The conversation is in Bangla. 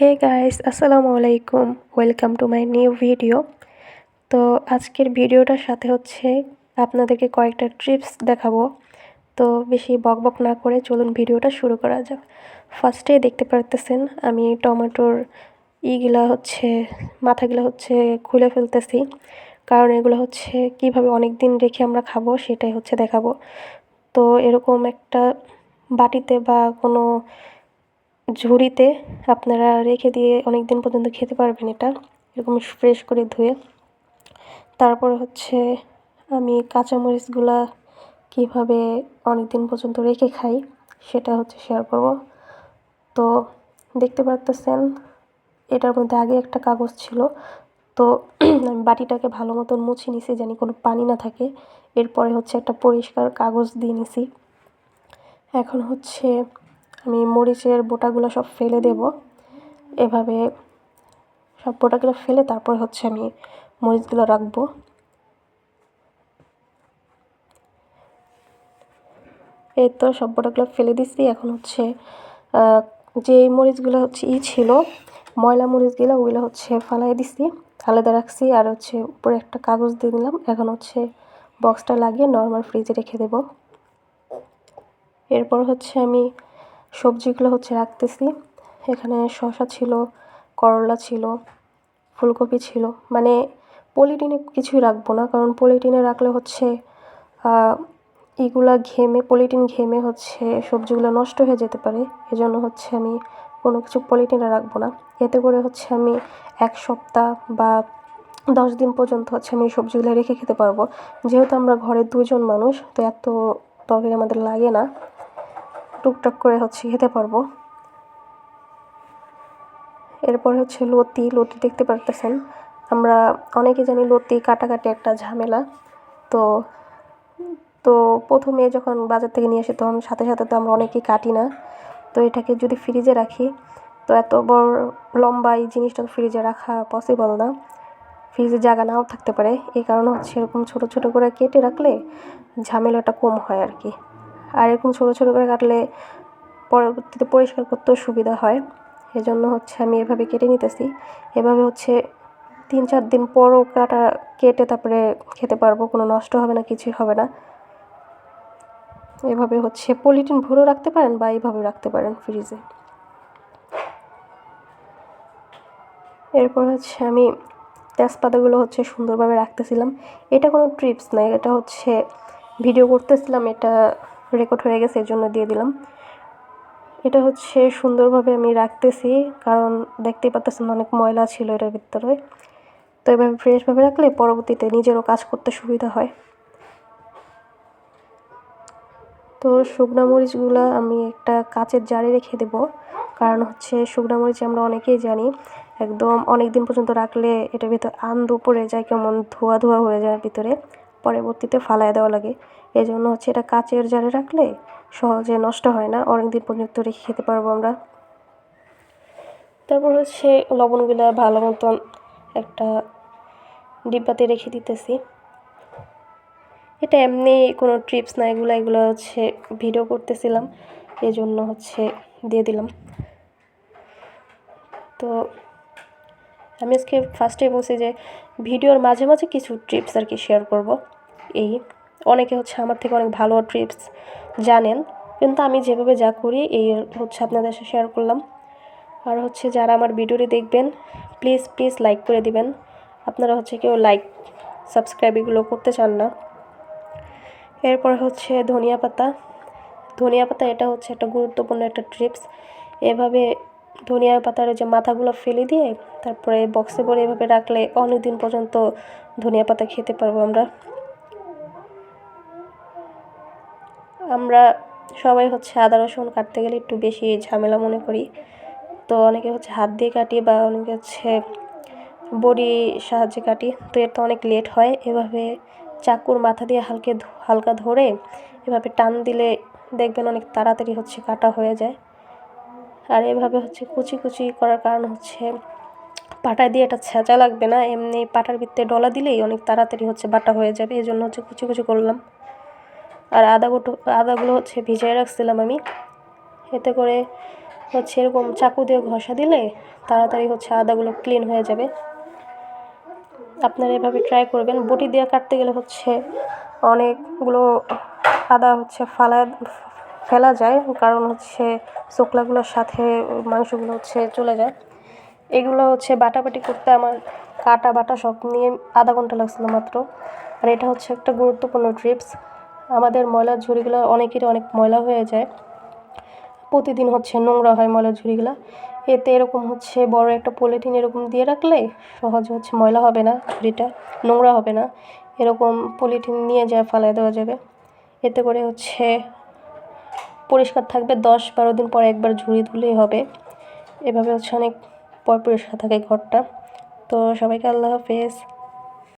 হে গাইস আসসালামু আলাইকুম welcome to my new video তো আজকের ভিডিওটার সাথে হচ্ছে আপনাদেরকে কয়েকটা ট্রিপস দেখাবো। তো বেশি বক বক না করে চলুন ভিডিওটা শুরু করা যাক। ফার্স্টে দেখতে পারতেছেন, আমি টমেটোর ইগুলা হচ্ছে, মাথাগুলো হচ্ছে খুলে ফেলতেছি। কারণ এগুলো হচ্ছে কীভাবে অনেক দিন রেখে আমরা খাব সেটাই হচ্ছে দেখাবো। তো এরকম একটা বাটিতে বা কোনো ঝুড়িতে আপনারা রেখে দিয়ে অনেক দিন পর্যন্ত খেতে পারবেন এটা। এরকম ফ্রেশ করে ধুয়ে। তারপরে হচ্ছে আমি কাঁচামরিচগুলা কীভাবে অনেক দিন পর্যন্ত রেখে খাই, সেটা হচ্ছে শেয়ার করব। তো দেখতে পারতেছেন, এটার মধ্যে আগে একটা কাগজ ছিল। তো আমি বাটিটাকে ভালো মতন মুছে নিছি জানি কোনো পানি না থাকে। এরপরে হচ্ছে একটা পরিষ্কার কাগজ দিয়ে নিছি। এখন হচ্ছে আমি মরিচের বোটাগুলো সব ফেলে দেব। এভাবে সব বোটাগুলো ফেলে তারপর হচ্ছে আমি মরিচগুলো রাখব। এই তো সব বোটাগুলো ফেলে দিচ্ছি এখন হচ্ছে যে মরিচগুলো হচ্ছে ই ছিল, ময়লা মরিচগুলো ওগুলো হচ্ছে ফালাই দিছি, আলাদা রাখছি আর হচ্ছে উপরে একটা কাগজ দিয়ে দিলাম। এখন হচ্ছে বক্সটা লাগিয়ে নর্মাল ফ্রিজে রেখে দেব। এরপর হচ্ছে আমি সবজিগুলো হচ্ছে রাখতেছি। এখানে শশা ছিল, করলা ছিল, ফুলকপি ছিল। মানে পলিটিনে কিছুই রাখব না, কারণ পলিটিনে রাখলে হচ্ছে এগুলা ঘেমে পলিটিন ঘেমে হচ্ছে সবজিগুলো নষ্ট হয়ে যেতে পারে। এজন্য হচ্ছে আমি কোনো কিছু পলিটিনে রাখব না। এতে করে হচ্ছে আমি এক সপ্তাহ বা দশ দিন পর্যন্ত হচ্ছে আমি সবজিগুলো রেখে খেতে পারব। যেহেতু আমরা ঘরে দুজন মানুষ, তো এত তরকারি আমাদের লাগে না। টুকটাক করে হচ্ছে খেতে পারব। এরপর হচ্ছে লতি লতি দেখতে পারতেছেন। আমরা অনেকে জানি লতি কাটাকাটি একটা ঝামেলা। তো তো প্রথমে যখন বাজার থেকে নিয়ে আসি, তখন সাথে সাথে তো আমরা অনেকেই কাটি না। তো এটাকে যদি ফ্রিজে রাখি, তো এত বড় লম্বা এই জিনিসটা ফ্রিজে রাখা পসিবল না। ফ্রিজে জায়গা নাও থাকতে পারে। এই কারণে হচ্ছে এরকম ছোটো ছোটো করে কেটে রাখলে ঝামেলাটা কম হয় আর কি। আর এরকম ছোটো ছোটো করে কাটলে পরবর্তীতে পরিষ্কার করতেও সুবিধা হয়। এজন্য হচ্ছে আমি এভাবে কেটে নিতেছি। এভাবে হচ্ছে তিন চার দিন পরও কাটা, কেটে তারপরে খেতে পারব, কোনো নষ্ট হবে না, কিছুই হবে না। এভাবে হচ্ছে পলিটিন ভরেও রাখতে পারেন বা এইভাবে রাখতে পারেন ফ্রিজে। এরপর হচ্ছে আমি তেজপাতাগুলো হচ্ছে সুন্দরভাবে রাখতেছিলাম। এটা কোনো ট্রিপস নয় এটা হচ্ছে ভিডিও করতেছিলাম, এটা রেকর্ড হয়ে গেছে এর জন্য দিয়ে দিলাম। এটা হচ্ছে সুন্দরভাবে আমি রাখতেছি, কারণ দেখতেই পাচ্ছেন অনেক ময়লা ছিল এটার ভিতরে। তো এভাবে ফ্রেশভাবে রাখলে পরবর্তীতে নিজেরও কাজ করতে সুবিধা হয়। তো শুকনো মরিচগুলো আমি একটা কাচের জারে রেখে দেব, কারণ হচ্ছে শুকনো মরিচ আমরা অনেকেই জানি, একদম অনেক দিন পর্যন্ত রাখলে এটার ভিতরে আন্দু পড়ে যায়, কেমন ধোয়া ধোয়া হয়ে যায় ভিতরে। পরবর্তীতে ফালায় দেওয়া লাগে। এই জন্য হচ্ছে এটা কাচের জারে রাখলে সহজে নষ্ট হয় না। অনেক দিন পর্যন্ত রেখে খেতে পারব আমরা। তারপর হচ্ছে লবণগুলো ভালো মতন একটা ডিব্বাতে রেখে দিতেছি। এটা এমনি কোনো ট্রিপস না, এগুলো এগুলো হচ্ছে ভিডিও করতেছিলাম। এই জন্য হচ্ছে দিয়ে দিলাম। তো আমি আজকে ফার্স্টে বলছি যে ভিডিওর মাঝে মাঝে কিছু ট্রিপস আর কি শেয়ার করব। এই অনেকে হচ্ছে আমার থেকে অনেক ভালো ট্রিপস জানেন, কিন্তু আমি যেভাবে যা করি এই হচ্ছে আপনাদের সাথে শেয়ার করলাম। আর হচ্ছে যারা আমার ভিডিওটি দেখবেন প্লিজ প্লিজ লাইক করে দিবেন। আপনারা হচ্ছে কেউ লাইক সাবস্ক্রাইব এগুলো করতে চান না। এরপর হচ্ছে ধনিয়া পাতা। ধনিয়া পাতা এটা হচ্ছে একটা গুরুত্বপূর্ণ একটা ট্রিপস এভাবে ধনিয়া পাতার যে মাথাগুলো ফেলে দিয়ে তারপরে বক্সে ভরে এভাবে রাখলে অনেক দিন পর্যন্ত ধনিয়া পাতা খেতে পারব আমরা। আমরা সবাই হচ্ছে আদা, রসুন কাটতে গেলে একটু বেশি ঝামেলা মনে করি। তো অনেকে হচ্ছে হাত দিয়ে কাটি বা অনেকে হচ্ছে বড়ি সাহায্যে কাটি। তো এর তো অনেক লেট হয়। এভাবে চাকুর মাথা দিয়ে হালকে হালকা ধরে এভাবে টান দিলে দেখবেন অনেক তাড়াতাড়ি হচ্ছে কাটা হয়ে যায়। আর এভাবে হচ্ছে কুচি কুচি করার কারণ হচ্ছে পাটা দিয়ে এটা ছেঁচা লাগবে না, এমনি পাটার ভিতরে ডলা দিলেই অনেক তাড়াতাড়ি হচ্ছে বাটা হয়ে যাবে এই জন্য হচ্ছে কুচি কুচি করলাম। আর আদা গুটো, আদাগুলো হচ্ছে ভিজিয়ে রাখছিলাম আমি। এতে করে হচ্ছে এরকম চাকু দিয়ে ঘষা দিলে তাড়াতাড়ি হচ্ছে আদাগুলো ক্লিন হয়ে যাবে। আপনারা এভাবে ট্রাই করবেন। বটি দিয়ে কাটতে গেলে হচ্ছে অনেকগুলো আদা হচ্ছে ফালা ফেলা যায়, কারণ হচ্ছে শুকলাগুলোর সাথে মাংসগুলো হচ্ছে চলে যায়। এগুলো হচ্ছে বাটাবাটি করতে আমার কাটা বাটা সব নিয়ে আধা ঘণ্টা লাগছিল মাত্র। আর এটা হচ্ছে একটা গুরুত্বপূর্ণ ট্রিপস আমাদের ময়লার ঝুড়িগুলো অনেকেরই অনেক ময়লা হয়ে যায়। প্রতিদিন হচ্ছে নোংরা হয় ময়লার ঝুড়িগুলো। এতে এরকম হচ্ছে বড় একটা পলিথিন এরকম দিয়ে রাখলে সহজে হচ্ছে ময়লা হবে না, ঝুড়িটা নোংরা হবে না। এরকম পলিথিন নিয়ে যা ফালাই দেওয়া যাবে। এতে করে হচ্ছে পরিষ্কার থাকবে, দশ বারো দিন পরে একবার ঝুড়ি ধুলেই হবে। এভাবে হচ্ছে অনেক পর পরিষ্কার থাকে ঘরটা। তো সবাইকে আল্লাহ হাফেজ।